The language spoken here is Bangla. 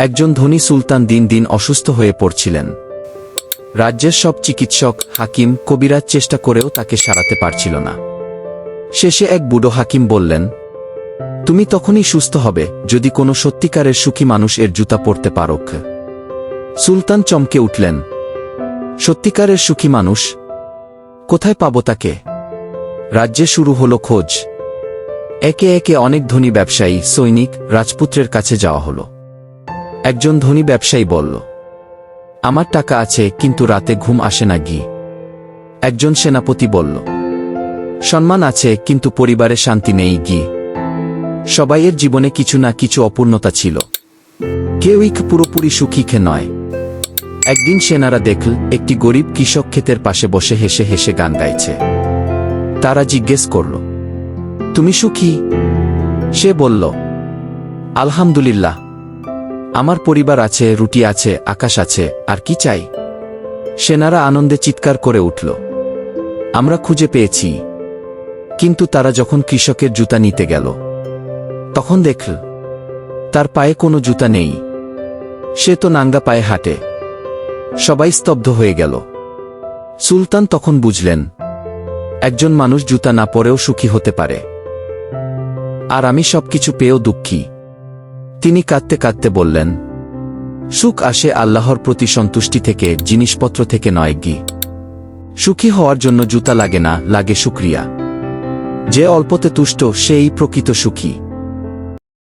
একজন ধনী সুলতান দিন দিন অসুস্থ হয়ে পড়ছিলেন। রাজ্যের সব চিকিৎসক, হাকিম, কবিরাজ চেষ্টা করেও তাকে সারাতে পারছিল না। শেষে এক বুড়ো হাকিম বললেন, তুমি তখনই সুস্থ হবে যদি কোনো সত্যিকারের সুখী মানুষ এর জুতা পরতে পারক। সুলতান চমকে উঠলেন, সত্যিকারের সুখী মানুষ, কোথায় পাব তাকে? রাজ্যে শুরু হলো খোঁজ। একে একে অনেক ধনী ব্যবসায়ী, সৈনিক, রাজপুত্রের কাছে যাওয়া হলো। একজন ধনী ব্যবসায়ী বলল, আমার টাকা আছে, কিন্তু রাতে ঘুম আসে না গি। একজন সেনাপতি বলল, সম্মান আছে, কিন্তু পরিবারে শান্তি নেই গি। সবাইয়ের জীবনে কিছু না কিছু অপূর্ণতা ছিল। কেউই পুরোপুরি সুখী খে নয়। একদিন সেনারা দেখল, একটি গরিব কৃষক ক্ষেতের পাশে বসে হেসে হেসে গান গাইছে। তারা জিজ্ঞেস করল, তুমি সুখী? সে বলল, আলহামদুলিল্লাহ। আমার পরিবার আছে, রুটি আছে, আকাশ আছে, আর কি চাই? সেনারা আনন্দে চিৎকার করে উঠল। আমরা খুঁজে পেয়েছি। কিন্তু তারা যখন কৃষকের জুতা নিতে গেল, তখন দেখল, তার পায়ে কোনো জুতা নেই। সে তো নাঙ্গা পায়ে হাঁটে। সবাই স্তব্ধ হয়ে গেল। সুলতান তখন বুঝলেন, একজন মানুষ জুতা না পরেও সুখী হতে পারে। আর আমি সবকিছু পেয়েও দুঃখী। তিনি কাঁদতে কাঁদতে বললেন, সুখ আসে আল্লাহর প্রতি সন্তুষ্টি থেকে, জিনিসপত্র থেকে নয় গি সুখী হওয়ার জন্য জুতা লাগে না, লাগে শুক্রিয়া যে অল্পতে তুষ্ট, সেই প্রকৃত সুখী।